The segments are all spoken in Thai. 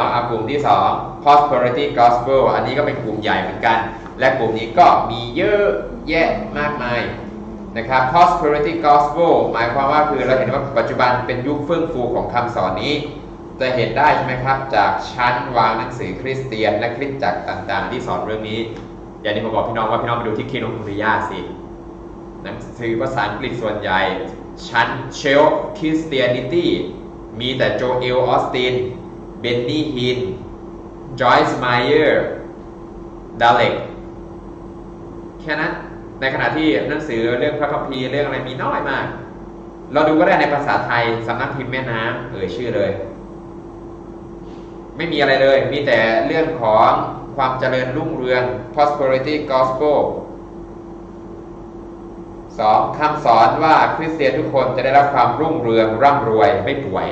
นาะเอากลุ่มที่ 2 prosperity gospel อันนี้ก็เป็นกลุ่มใหญ่เหมือนกัน และกลุ่มนี้ก็มีเยอะแยะมากมายนะครับ prosperity gospel หมายความว่าคือเราเห็นว่าปัจจุบันเป็นยุคเฟื่องฟูของคำสอนนี้ จะเห็นได้ใช่ไหมครับ จากชั้นวางหนังสือคริสเตียน และคริสตจักรต่างๆ ที่สอนเรื่องนี้ อย่างที่ผมบอกพี่น้องว่าพี่น้องไปดูที่คีโนคุริยาสิหนังสือภาษาอังกฤษส่วนใหญ่ ชั้นเชลคริสเตียนิตี้มีแต่โจเอลออสติน เบนนี่ฮินจอยส์ไมเออร์ดาเล็กแค่นั้นในขณะที่หนังสือเรื่องพระคัมภีร์เรื่องอะไรมีน้อยมาก เราดูก็ได้ในภาษาไทยสำนักพิมพ์แม่น้ำเอ่ยชื่อเลย ไม่มีอะไรเลย มีแต่เรื่องของความเจริญรุ่งเรือง prosperity gospel สองคำสอนว่าคริสเตียนทุกคนจะได้รับความรุ่งเรืองร่ำรวยไม่ป่วย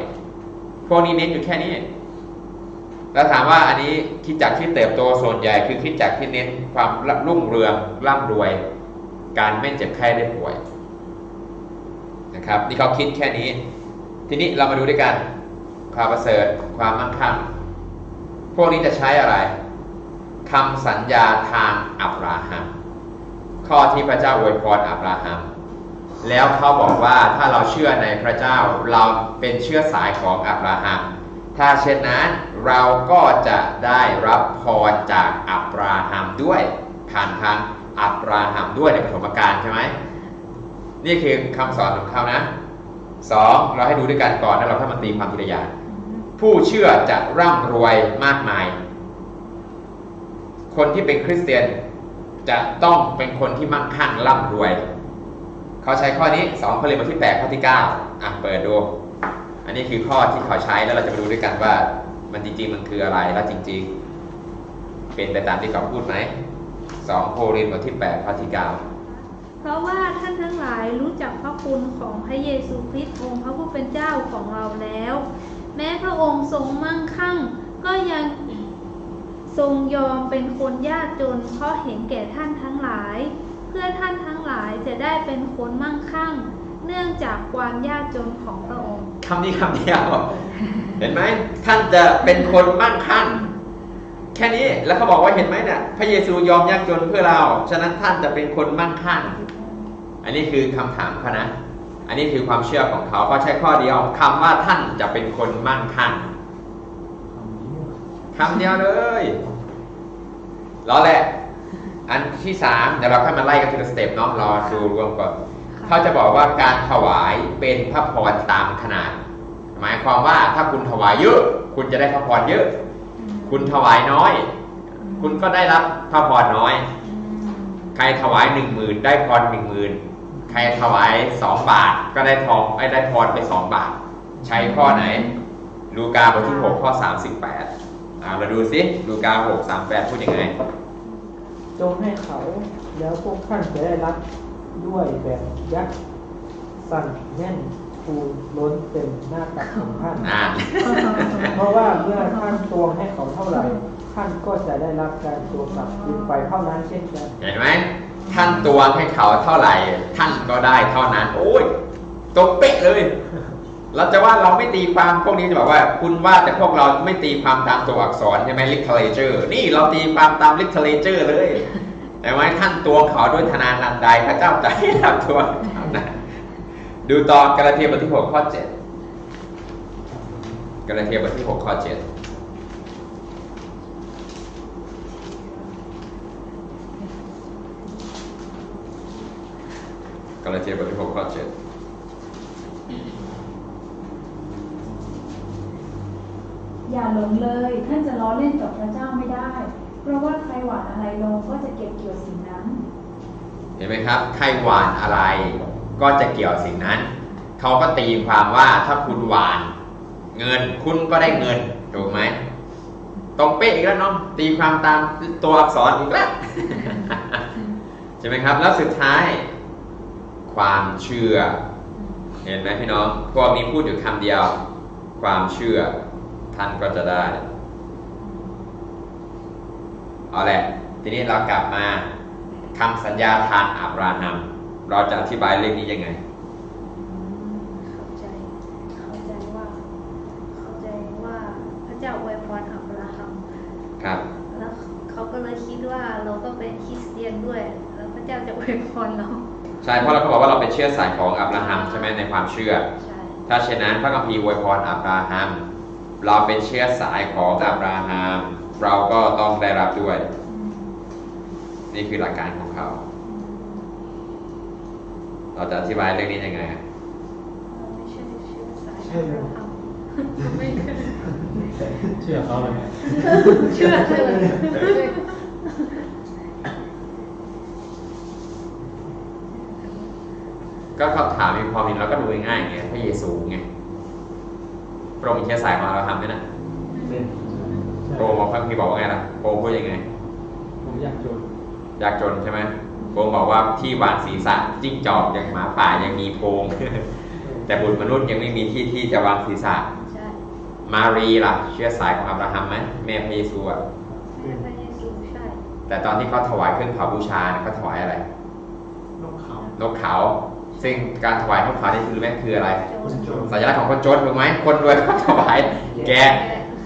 พวกนี้เน้นอยู่แค่นี้ แล้วถามว่าอันนี้คิดจากที่เติบโตส่วนใหญ่คือคิดจากที่เน้นความรุ่งเรืองร่ำรวย การไม่เจ็บไข้ได้ป่วยนะครับนี่เขาคิดแค่นี้ ทีนี้เรามาดูด้วยกัน ความประเสริฐความมั่งคั่งพวกนี้จะใช้อะไรคำสัญญาทางอับราฮัมข้อที่พระเจ้าอวยพรอับราฮัมแล้วเขาบอกว่าถ้าเราเชื่อในพระเจ้าเราเป็นเชื้อสายของอับราฮัมถ้าเช่นนั้น เราก็จะได้รับพรจากอับราฮัมด้วย ผ่านทางอับราฮัมด้วยในปฐมกาลใช่ไหมนี่คือคำสอนของเขานะสองเราให้ดูด้วยกันก่อนแล้วเราค่อยมาตีความทีละอย่างผู้เชื่อจะร่ำรวยมากมาย คนที่เป็นคริสเตียนจะต้องเป็นคนที่มั่งคั่งร่ำรวย เขาใช้ข้อนี้2เขาเรียนบทที่8ข้อที่ 9 อะเปิดดู อันนี้คือข้อที่เขาใช้แล้วเราจะมาดูด้วยกันว่า มันจริงๆมันคืออะไรแล้วจริง ๆ เป็นไปตามที่เขาพูดไหม2โครินธ์บทที่8ข้อที่9เพราะว่าท่านทั้งหลายรู้จักพระคุณของพระเยซูคริสต์องค์พระผู้เป็นเจ้าของเราแล้ว แม้พระองค์ทรงมั่งคั่ง ก็ยังทรงยอมเป็นคนยากจนเพราะเห็นแก่ท่านทั้งหลาย เพื่อท่านทั้งหลายจะได้เป็นคนมั่งคั่ง เนื่องจากความยากจนของพระองค์คำนี้คำเดียว เห็นไหมท่านจะเป็นคนมั่งคั่งแค่นี้แล้วเขาบอกว่าเห็นไหมเนี่ยพระเยซูยอมยากจนเพื่อเรา ฉะนั้นท่านจะเป็นคนมั่งคั่งอันนี้คือคำถามเขานะ อันนี้คือความเชื่อของเขาเขาใช้ข้อเดียวคำว่าท่านจะเป็นคนมั่งคั่งคำเดียวเลยแล้วแหละ อันที่สามเดี๋ยวเราค่อยมาไล่กันทีละสเต็ปเนาะรอดูรวมก่อนเขาจะบอกว่าการถวายเป็นพระพรตามขนาด หมายความว่าถ้าคุณถวายเยอะ คุณจะได้พระพรเยอะ คุณถวายน้อย คุณก็ได้รับพระพรน้อย ใครถวายหนึ่งหมื่นได้พรหนึ่งหมื่นใครถวายสองบาทก็ได้ทองไอ้ได้พรไปสองบาท ใช้ข้อไหน ลูกาบทที่หกข้อสามสิบแปดอ่าเราดูสิลูกาหกสามแปดพูดยังไงจงให้เขาแล้วพวกท่านจะได้รับด้วยแบบยักษ์สั่นแน่น ฟูล้นเต็มหน้าตักของท่านอ่าเพราะว่าเมื่อท่านตวงให้เขาเท่าไหร่ ท่านก็จะได้รับการตวงกลับคืนไปเท่านั้นเช่นกันเห็นไหมท่านตวงให้เขาเท่าไหร่ ท่านก็ได้เท่านั้น โอ้ยตรงเป๊ะเลย เราจะว่าเราไม่ตีความพวกนี้จะบอกว่า คุณว่าแต่พวกเราไม่ตีความตามตัวอักษรใช่ไหม literature นี่เราตีความตาม literature เลยแต่ว่าท่านตวงเขาด้วยธนานันใดพระเจ้าจะให้รับตวงเท่านั้น ดูตอนกาลาเทียบทที่6ข้อ7กาลาเทียบทที่6ข้อ7กาลาเทียบทที่6ข้อ7อย่าหลงเลย ท่านจะล้อเล่นกับพระเจ้าไม่ได้ เพราะว่าใครหวานอะไรลงก็จะเก็บเกี่ยวสิ่งนั้น เห็นไหมครับ ใครหวานอะไร ก็จะเกี่ยวสิ่งนั้นเขาก็ตีความว่าถ้าคุณหวาน เงินคุณก็ได้เงินถูกไหมตรงเป๊ะอีกแล้วเน้องตีความตามตัวอักษรอีกแล้วใช่ไหมครับ แล้วสุดท้าย ความเชื่อ เห็นไหมพี่น้องพวกนี้พูดอยู่คำเดียว ความเชื่อท่านก็จะได้เอาแหละ ทีนี้เรากลับมาคำสัญญาทางอับราฮัม เราจะอธิบายเรื่องนี้ยังไง เข้าใจ เข้าใจว่า เข้าใจว่าพระเจ้าอวยพรอับครับ แล้วเขาก็เลยคิดว่าเราก็เป็นคริสเตียนด้วย แล้วพระเจ้าจะอวยพรเรา ใช่ เพราะเราก็บอกว่าเราเป็นเชื้อสายของอับราฮัมใช่ไหมในความเชื่อ ใช่ ถ้าเช่นนั้นพระคัมภีร์อวยพรอับราฮัม เราเป็นเชื้อสายของอับราฮัม เราก็ต้องได้รับด้วยอืมนี่คือหลักการของเขา เราจะอธิบายเรื่องนี้ยังไงอะเราไม่ใช่เชื้อสายใช่ไหมเราทำไม่เคยเชื่อเขาเลยไหมเชื่อเลยก็คำถามมีความเห็นเราก็ดูง่ายๆไงพระเยซูไงพระองค์มีเชื้อสายของอับราฮัมไหมนะเป็นพระองค์บอกพระคัมภีร์บอกว่าไงล่ะพระองค์พูดยังไง ผมอยากจนยากจนใช่ไหม พระองค์บอกว่าที่วางศีรษะจิ้งจอกยังหมาป่ายังมีโพรงแต่บุตรมนุษย์ยังไม่มีที่ที่จะวางศีรษะใช่มารีล่ะ เชื้อสายของอับราฮัมไหมแม่พระเยซูอะแม่พระเยซูใช่แต่ตอนที่เขาถวายเครื่องเผาบูชาเนี่ยเขาถวายอะไรนกเขานกเขาซึ่งการถวายนกเขานี่คือแม่คืออะไรคนจนสัญลักษณ์ของคนจนถูกไหมคนรวยเขาถวายแกะ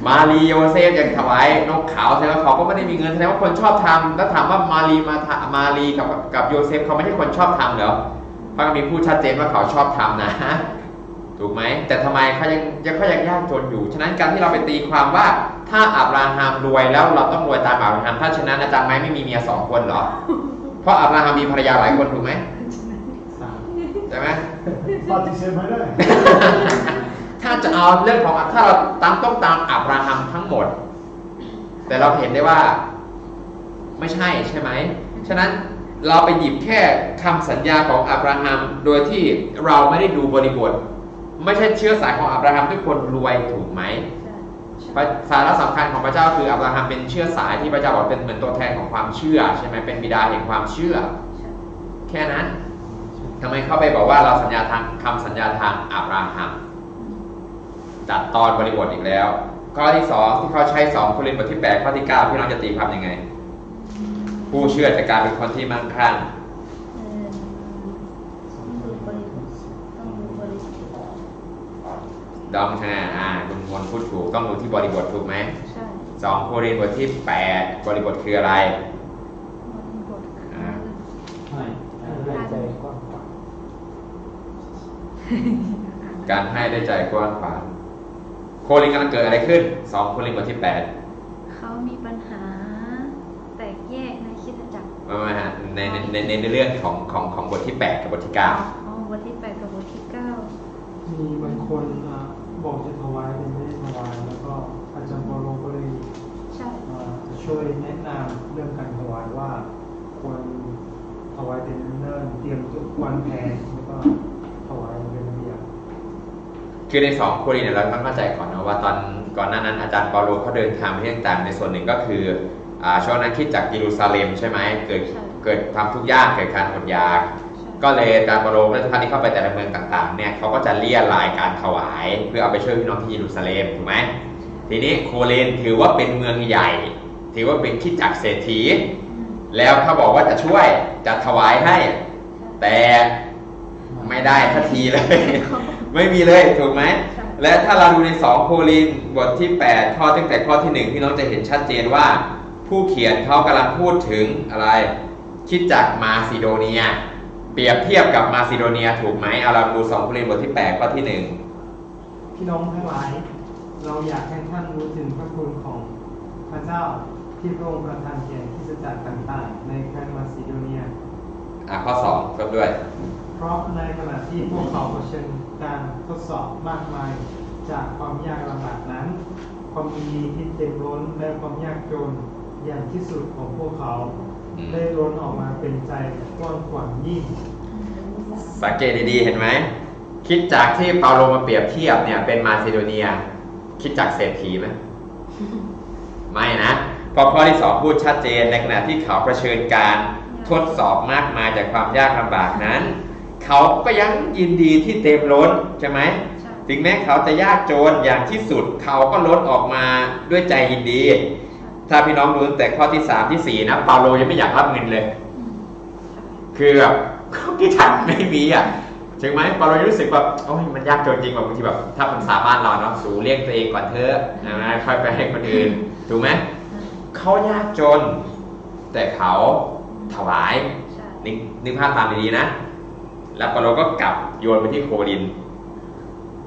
มารีโยเซฟยังถวายนกเขาแสดงว่าเขาก็ไม่ได้มีเงินแสดงว่าคนชอบทำแล้วถามว่ามารีมาทำมารีกับกับโยเซฟเขาไม่ใช่คนชอบทำเหรอพระคัมภีร์พูดชัดเจนว่าเขาชอบทำนะถูกไหมแต่ทำไมเขายังยังเขายังยากจนอยู่ ฉะนั้นการที่เราไปตีความว่าถ้าอับราฮัมรวยแล้วเราต้องรวยตามอับราฮัมถ้าฉะนั้นอาจารย์ไม้ไม่มีเมียสองคนเหรอ เพราะอับราฮัมมีภรรยาหลายคนถูกไหมสามใช่ไหมปฏิเสธไม่ได้ ถ้าจะเอาเรื่องของถ้าเราตามต้องตามอับราฮัมทั้งหมด แต่เราเห็นได้ว่าไม่ใช่ใช่ไหม ฉะนั้นเราไปหยิบแค่คำสัญญาของอับราฮัม โดยที่เราไม่ได้ดูบริบท ไม่ใช่เชื้อสายของอับราฮัมทุกคนรวยถูกไหมใช่สาระสำคัญของพระเจ้าคืออับราฮัมเป็นเชื้อสายที่พระเจ้าบอกเป็นเหมือนตัวแทนของความเชื่อใช่ไหมเป็นบิดาแห่งความเชื่อใช่แค่นั้นทำไมเข้าไปบอกว่าเราสัญญาทางคำสัญญาทางอับราฮัม จัดตอนบริบทอีกแล้ว ข้อที่สองที่เขาใช้สองโครินธ์บทที่แปดข้อที่เก้าพี่น้องจะตีความยังไง ผู้เชื่อจะกลายเป็นคนที่มั่งคั่งเออต้องดูบริบทต้องดูบริบทดอมฮะอ่าคุณมนต์พูดถูกต้องดูที่บริบทถูกไหมใช่สองโครินธ์บทที่แปดบริบทคืออะไรบริบทคืออ่าให้ให้ใจกว้างขวางการให้ได้วยใจกว้างขวาง โครินธ์กำลังเกิดอะไรขึ้นสองโครินธ์บทที่แปดเขามีปัญหา แตกแยกในคริดจักรมามาฮะในในในในในเรื่องของของของบทที่แปดกับบทที่เก้าอ๋อบทที่แปดกับบทที่เก้ามีบางคนอะบอกจะถวายแต่ไม่ได้ถวายแล้วก็อาจารย์โปโลก็เลยใช่อ่าช่วยแนะนำเรื่องการถวายว่าควรถวายเป็นเนิ่นๆเตรียมทุกวันแผนแล้วก็ถวายเป็นระเบียบคือในสองโครินธ์เนี่ยเราต้องเข้าใจก่อนนะว่าตอนก่อนหน้านั้นอาจารย์เปาโลเขาเดินทางไปที่ต่างๆในส่วนหนึ่งก็คืออ่าช่วงนั้นคิดจากเยรูซาเล็มใช่ไหมเกิดเกิดความทุกข์ยากเกิดการอดอยากใช่ก็เลยอาจารย์เปาโลและทุกท่านที่เข้าไปแต่ละเมืองต่างๆเนี่ยเขาก็จะเลี่ยรายการถวาย เพื่อเอาไปช่วยพี่น้องที่เยรูซาเล็มถูกไหมทีนี้โครินธ์ถือว่าเป็นเมืองใหญ่ ถือว่าเป็นคิดจักรเศรษฐีอืมแล้วเขาบอกว่าจะช่วยจะถวายให้ แต่ไม่ได้ทันทีเลย ไม่มีเลยถูกไหมใช่ และถ้าเราดูใน2โครินธ์บทที่ 8 ข้อตั้งแต่ข้อที่ 1 พี่น้องจะเห็นชัดเจนว่า ผู้เขียนเขากำลังพูดถึงอะไร คิดจากมาซิโดเนีย เปรียบเทียบกับมาซิโดเนียถูกไหมเอาเราดู2โครินธ์บทที่ 8 ข้อที่พี่น้องทั้งหลาย เราอยากให้ท่านรู้ถึงพระคุณของพระเจ้าที่พระองค์ประทานแก่คริสตจักรต่างๆ ในแคว้นมาซิโดเนีย1อะข้อ2ก็ด้วย เพราะในขณะที่พวกเขาเผชิญการทดสอบมากมายจากความยากลำบากนั้น ความมีที่เต็มล้นและความยากจนอย่างที่สุดของพวกเขา ได้ล้นออกมาเป็นใจกว้างขวางยิ่ง สังเกตดีๆ เห็นไหม คิดจากที่เปาโลมาเปรียบเทียบเนี่ยเป็นมาซิโดเนีย คิดจากเศรษฐีไหมไม่นะเพอข้อที่สองพูดชัดเจนในขณะที่เขาเผชิญการทดสอบมากมายจากความยากลำบากนั้น เขาก็ยังยินดีที่เต็มล้นใช่ไหมใช่ถึงแม้เขาจะยากจนอย่างที่สุดเขาก็ลดออกมาด้วยใจยินดี ถ้าพี่น้องดูตั้งแต่ข้อที่สามที่สี่นะเปาโลยังไม่อยากรับเงินเลยอืมใช่คือแบบกี่ทันไม่มีอะถึงไหมเปาโลยังรู้สึกแบบโอ้ยมันยากจนจริงแบบบางทีแบบถ้าภาษาบ้านเราเนาะสูเรียกตัวเองก่อนเถอะนะค่อยไปให้คนอื่นถูกไหมอืมเขายากจน แต่เขาถวายใช่นึกนึกภาพตามดีๆนะ แล้วเปาโลก็กลับโยนไปที่โคริน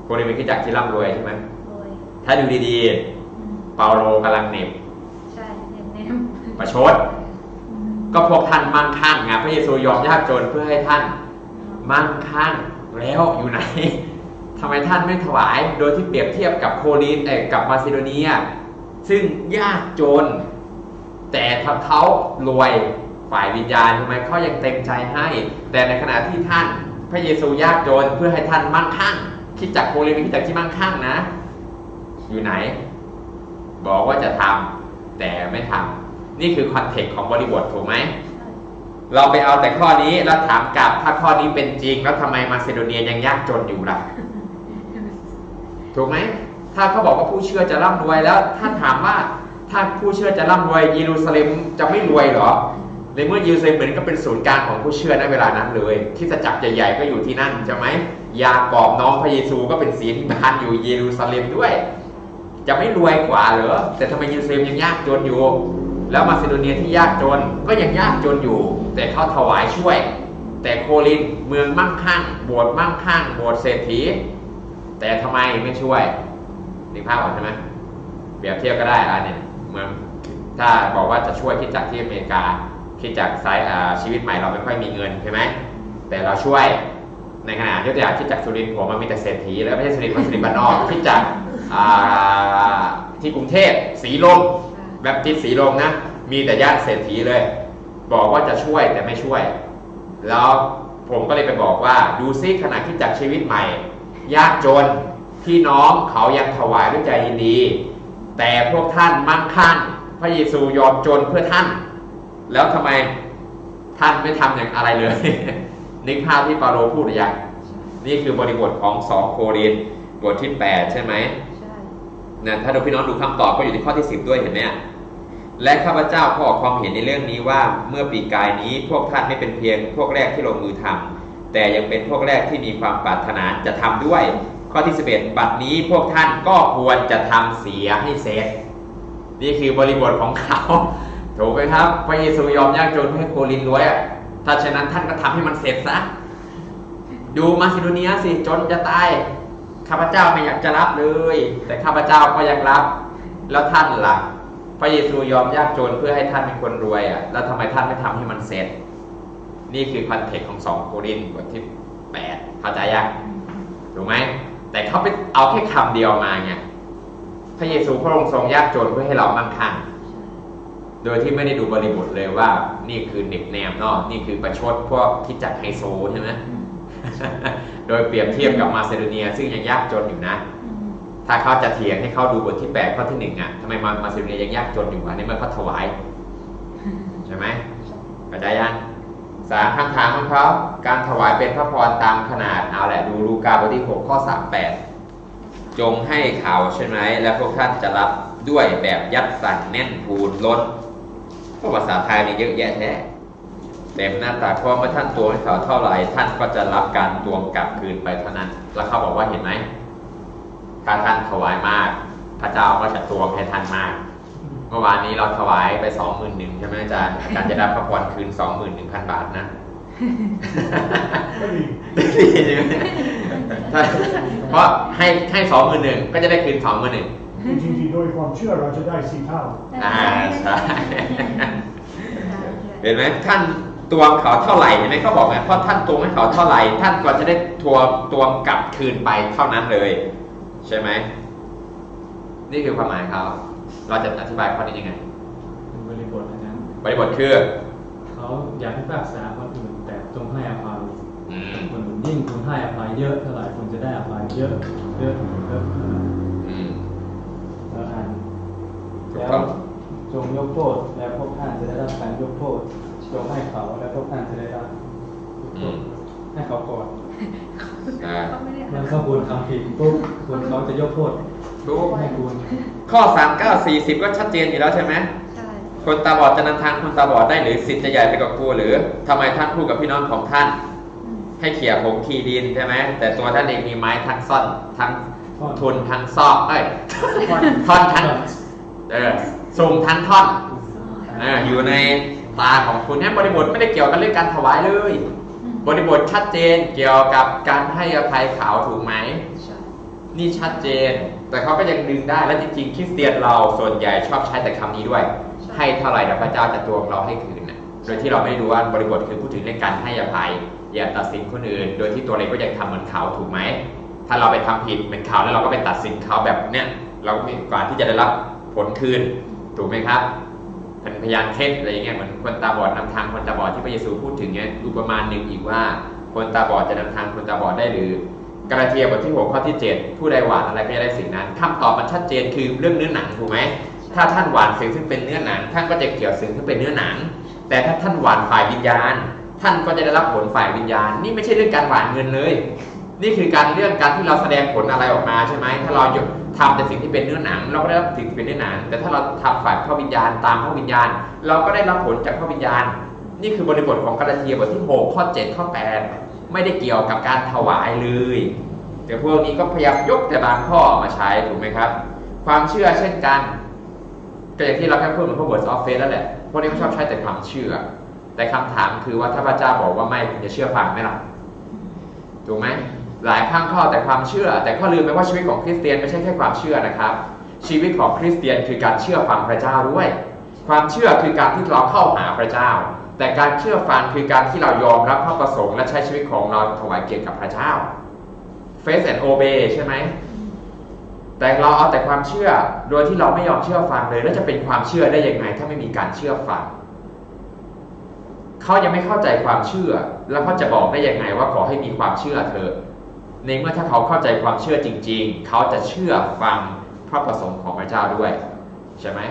โครินเป็นที่จักรที่ร่ำรวยใช่ไหมโดยถ้าดูดีอืมๆเปาโลกำลังเหน็บใช่เนมเนมประชด ก็พวกท่านมั่งคั่งไงพระเยซูยอมยากจนเพื่อให้ท่านมั่งคั่งแล้วอยู่ไหนทำไมท่านไม่ถวายโดยที่เปรียบเทียบกับโครินเอ้ยกับมาซิโดเนีย ซึ่งยากจน แต่ถ้าเขารวย ฝ่ายวิญญาณทำไหมเขายังเต็มใจให้ แต่ในขณะที่ท่านพระเยซูยากจนเพื่อให้ท่านมั่งคั่งคิดจากโครินเป็นคิดจากที่มั่งคั่งนะ อยู่ไหน บอกว่าจะทำแต่ไม่ทำนี่คือคอนเทกต์ของบริบทถูกไหมเราไปเอาแต่ข้อนี้แล้วถามกลับถ้าข้อนี้เป็นจริง แล้วทำไมมาซิโดเนียยังยากจนอยู่ล่ะถูกไหมถ้าเขาบอกว่าผู้เชื่อจะร่ำรวยแล้วท่านถามว่าถ้าผู้เชื่อจะร่ำรวยเยรูซาเล็มจะไม่รวยเหรอ ในเมื่อเยรูซาเล็มเหมือนก็เป็นศูนย์กลางของผู้เชื่อในเวลานั้นเลยคริดจักรใหญ่ๆก็อยู่ที่นั่นใช่ไหมยากอบน้องพระเยซูก็เป็นศีลบานอยู่เยรูซาเล็มด้วย จะไม่รวยกว่าเหรอแต่ทำไมเยรูซาเล็มยังยากจนอยู่ แล้วมาซิโดเนียที่ยากจนก็ยังยากจนอยู่ แต่เขาถวายช่วย แต่โครินเมืองมั่งคั่งโบสถ์มั่งคั่งโบสถ์เศรษฐี แต่ทำไมไม่ช่วยนึกภาพออกใช่ไหมเปรียบเทียบก็ได้อะเนี่ยเมืองถ้าบอกว่าจะช่วยคิดจากที่อเมริกา คิดจากส์อ่าชีวิตใหม่เราไม่ค่อยมีเงินใช่ไหมแต่เราช่วยในขณะที่ตัวอย่างคิดจากสุรินทร์ผมมันมีแต่เศรษฐีแล้วไม่ใช่สุรินทร์มันสุรินทร์บ้านนอกคิดจากที่กรุงเทพสีลมแบบติดสีลมนะมีแต่ญาติเศรษฐีเลย บอกว่าจะช่วยแต่ไม่ช่วย แล้วผมก็เลยไปบอกว่าดูซิขณะที่จัดชีวิตใหม่ยากจนพี่น้องเขายังถวายด้วยใจยินดี แต่พวกท่านมั่งคั่งพระเยซูยอมจนเพื่อท่าน แล้วทำไมท่านไม่ทำอย่างอะไรเลย นึกภาพที่เปาโลพูดหรือยังนี่คือบริบทของสองโครินธ์บทที่ 8 ใช่ไหมใช่นะถ้าดูพี่น้องดูคำตอบก็อยู่ที่ข้อที่ 10 ด้วยเห็นไหมอะและข้าพเจ้าขอออกความเห็นในเรื่องนี้ว่าเมื่อปีกายนี้พวกท่านไม่เป็นเพียง พวกแรกที่ลงมือทำแต่ยังเป็นพวกแรกที่มีความปรารถนาจะทำด้วย ข้อที่ 11 บัดนี้พวกท่านก็ควรจะทำเสียให้เสร็จนี่คือบริบทของเขา ถูกไหมครับ พระเยซูยอมยากจนให้โคลินรวยอะถ้าฉะนั้นท่านก็ทำให้มันเสร็จซะ ดูมาซิโดเนียสิจนจะตาย ข้าพเจ้าไม่อยากจะรับเลย แต่ข้าพเจ้าก็ยังรับ แล้วท่านล่ะ พระเยซูยอมยากจนเพื่อให้ท่านเป็นคนรวยอะ แล้วทำไมท่านไม่ทำให้มันเสร็จ นี่คือคอนเทกต์ของสองโครินบทที่แปดเข้าใจยังถูกไหม แต่เขาไปเอาแค่คำเดียวมาไง พระเยซูพระองค์ทรงยากจนเพื่อให้เรามั่งคั่ง โดยที่ไม่ได้ดูบริบทเลยว่า นี่คือเน็บแนมเนาะนี่คือประชดพวกคิดจักไฮโซใช่ไหมโดยเปรียบเทียบกับมาซิโดเนีย ซึ่งยังยากจนอยู่นะ ถ้าเขาจะเถียงให้เขาดูบทที่8ข้อที่1อะทำไมมามาซิโดเนียยังยากจนอยู่อะในเมื่อเขาถวายใช่ไหมเข้าใจยังสามคำถามของเขาการถวายเป็นพระพรตามขนาดเอาแหละดูลูกาบทที่6ข้อ38จงให้เขาใช่ไหมและพวกท่านจะรับด้วยแบบยัดสั่นแน่นพูนล้น เพราะภาษาไทยมีเยอะแยะแท้เต็มหน้าตาเพราะเมื่อท่านตวงให้เขาเท่าไหร่ท่านก็จะรับการตวงกลับคืนไปเท่านั้น แล้วเขาบอกว่าเห็นไหมถ้าท่านถวายมาก พระเจ้าก็จะตวงให้ท่านมาก เมื่อวานนี้เราถวายไปสองหมื่นหนึ่งใช่ไหมอาจารย์อาจารย์จะได้พระพรคืนสองหมื่นหนึ่งพันบาทนะก็ดีดีใช่ไหมถ้าเพราะให้ให้สองหมื่นหนึ่งก็จะได้คืนสองหมื่นหนึ่ง จริงๆโดยความเชื่อเราจะได้สี่เท่า อ่าใช่ เห็นไหมท่านตวงเขาเท่าไหร่เห็นไหมเขาบอกไงเพราะท่านตวงให้เขาเท่าไหร่ ท่านก็จะได้ทวงตวงกลับคืนไปเท่านั้นเลย ใช่ไหมนี่คือความหมายเขาเราจะอธิบายข้อนี้ยังไงเป็นบริบทอันนั้น บริบทคือเขาอยากพิพากษาคนอื่นแต่จงให้อภัยอืมคนอื่นยิ่งคุณให้อภัยเยอะเท่าไหร่คุณจะได้อภัยเยอะเยอะเยอะเท่านั้น อืม แล้วอ่าน ถูก แล้วต้องจงยกโทษแล้วพวกท่านจะได้รับการยกโทษจงให้เขาแล้วพวกท่านจะได้รับยกโทษให้เขาก่อนอ่าเขาไม่ได้แล้วก็คุณทำผิดปุ๊บคุณเขาจะยกโทษทุกให้คุณข้อสามเก้าสี่สิบก็ชัดเจนอยู่แล้วใช่ไหมใช่คนตาบอดจะนำทางคนตาบอดได้หรือสิทธิ์จะใหญ่ไปกว่ากูหรือทำไมท่านพูดกับพี่น้องของท่านอืมให้เขี่ยผงขีดินใช่ไหมแต่ตัวท่านเองมีไม้ทั้งซ่อนทั้งทุนทั้งซอกเอ้ยท่อนทั้ง เออสูงทั้งท่อนฟอ่าอยู่ในตาของคุณเนี่ยบริบทไม่ได้เกี่ยวกับเรื่องการถวายเลย บริบทชัดเจนเกี่ยวกับการให้อภัยเขาถูกไหมใช่นี่ชัดเจน แต่เขาก็ยังดึงได้และจริงๆคริสเตียนเราส่วนใหญ่ชอบใช้แต่คำนี้ด้วย ให้เท่าไหร่เดี๋ยวพระเจ้าจะตวงเราให้คืนนะโดยที่เราไม่รู้ว่าบริบทคือพูดถึงเรื่องการให้อภัย อย่าตัดสินคนอื่น โดยที่ตัวเราก็ยังทำเหมือนเขาถูกไหมถ้าเราไปทำผิดเหมือนเขาแล้วเราก็ไปตัดสินเขาแบบเนี้ยเราก็มีโอกาสที่จะได้รับ ผลคืน ถูกไหมครับเป็นพยานเท็จอะไรอย่างเงี้ยเหมือนคนตาบอดนำทางคนตาบอดที่พระเยซูพูดถึงเงี้ยอุปมาหนึ่งอีกว่า คนตาบอดจะนำทางคนตาบอดได้หรือกาลาเทียบทที่6ข้อที่ 7 ผู้ใดหวานอะไรก็จะได้สิ่งนั้นคำตอบมันชัดเจนคือเรื่องเนื้อหนังถูกไหมถ้าท่านหวานสิ่งซึ่งเป็นเนื้อหนัง ท่านก็จะเกี่ยวสิ่งที่เป็นเนื้อหนัง แต่ถ้าท่านหวานฝ่ายวิญญาณ ท่านก็จะได้รับผลฝ่ายวิญญาณ นี่ไม่ใช่เรื่องการหวานเงินเลย นี่คือการเรื่องการที่เราแสดงผลอะไรออกมาใช่ไหมถ้าเราหยุด ทำแต่สิ่งที่เป็นเนื้อหนัง เราก็ได้รับสิ่งที่เป็นเนื้อหนัง แต่ถ้าเราทำฝ่ายพระวิญญาณตามพระวิญญาณ เราก็ได้รับผลจากพระวิญญาณ นี่คือบริบทของกาลาเทียบทที่ 6 ข้อ 7 ข้อ 8 ไม่ได้เกี่ยวกับการถวายเลย แต่พวกนี้ก็พยายามยกแต่บางข้อมาใช้ถูกไหมครับ ความเชื่อเช่นกันก็อย่างที่เราแค่พูดเหมือนพวก words of faith แล้วแหละพวกนี้ชอบใช้แต่ความเชื่อ แต่คำถามคือว่าถ้าพระเจ้าบอกว่าไม่คุณจะเชื่อฟังไหมล่ะถูกไหม หลายข้างข้อแต่ความเชื่อ แต่ข้อลืมไปว่าชีวิตของคริสเตียนไม่ใช่แค่ความเชื่อนะครับ ชีวิตของคริสเตียนคือการเชื่อฟังพระเจ้าด้วย ความเชื่อคือการที่เราเข้าหาพระเจ้า แต่การเชื่อฟังคือการที่เรายอมรับพระประสงค์และใช้ชีวิตของเราถวายเกียรติกับพระเจ้า faith and obey ใช่ไหมแต่เราเอาแต่ความเชื่อโดยที่เราไม่ยอมเชื่อฟังเลย แล้วจะเป็นความเชื่อได้ยังไง ถ้าไม่มีการเชื่อฟังเขายังไม่เข้าใจความเชื่อ แล้วเขาจะบอกได้ยังไงว่าขอให้มีความเชื่อเธอะ ในเมื่อถ้าเขาเข้าใจความเชื่อจริง ๆ เขาจะเชื่อฟังพระประสงค์ของพระเจ้าด้วย ใช่ไหม